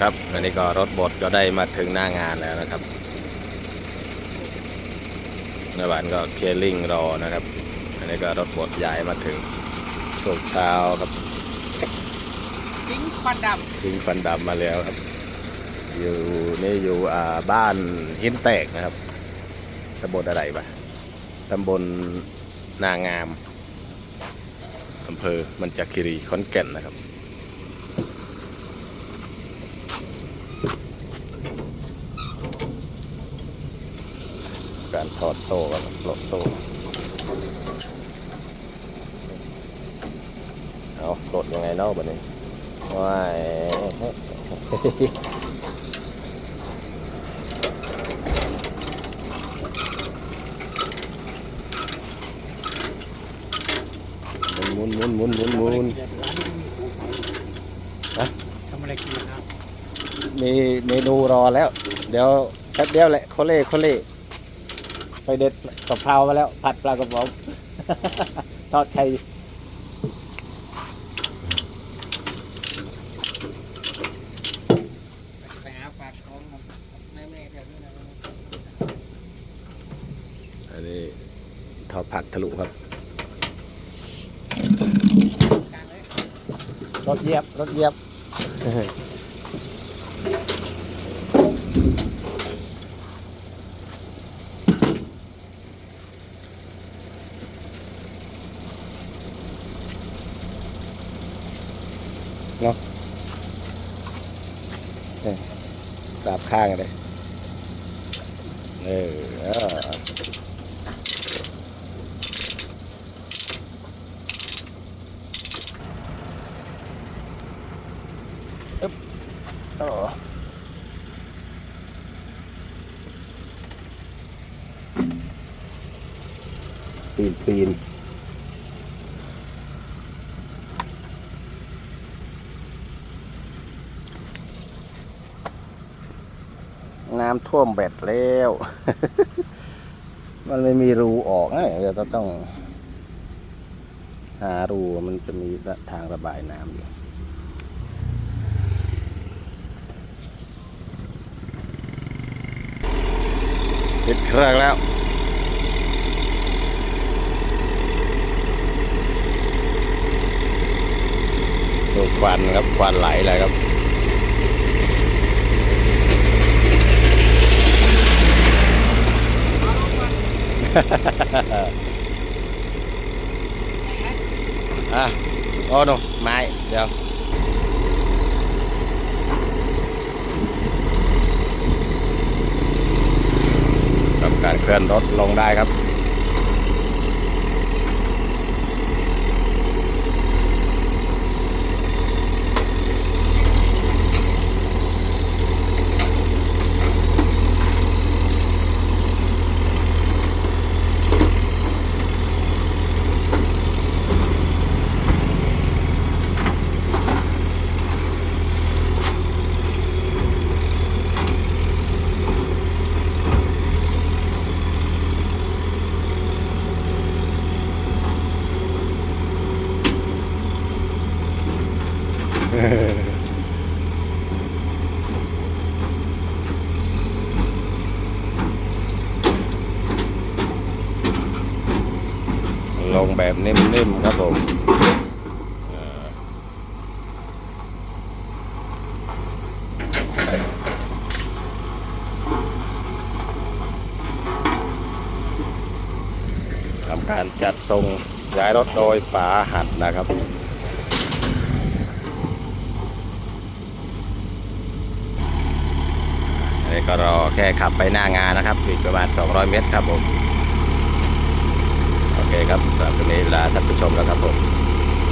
ครับอันนี้ก็รถบดก็ได้มาถึงหน้างานแล้วนะครับนายหวานก็เคลียร์ลิงรอนะครับ อันนี้ก็รถบดย้ายมาถึงช่วงเช้าครับสิงควันดซิงฟันดำมาแล้วครับ อยู่นี่อยู่อ่าบ้านหินแตกนะครับตำบลอะไรปะตำบลนางามอำเภอมันจาคิรีขอนแก่นนะครับ การถอดโซ่ครับปลดโซ่ เอาปลดยังไงเนาะบัดนี้ว้ายหมุนหมุนหมุนหมุนหมุนหมุน ฮะ ทำอะไรกินครับ มีเมนูรอแล้ว เดี๋ยวแป๊บเดียวแหละโคเล่โคเล่ไปเด็ดกะเพรามาแล้ว ผัดปลากระป๋องทอดไข่ไปหาปลากของครับแม่แม่แถวนี้นะอันนี้ทอดผักทะลุครับกลางเลยรถเหยียบ รถเหยียบ เนาะนี่ดาบข้างเลยเออเออ ปีนปีนน้ำท่วมแบดแล้ว มันไม่มีรูออกเดี๋ยวต้อง หารูมันจะมีทางระบายน้ำอยู่ติดเครื่องแล้ว สูบ ควันครับควันไหลเลยครับอะโอ้โนไม้เดี๋ยวทำการเคลื่อนรถลงได้ครับ ลงแบบนิ่มๆครับผมทำการจัดทรงย้ายรถโดยป๋าหัดนะครับอันนี้ก็รอแค่ขับไปหน้างานนะครับอีกประมาณ 200 เมตรครับผม เคครับสำหรับวันนี้ลาท่านผู้ชมแล้วครับผม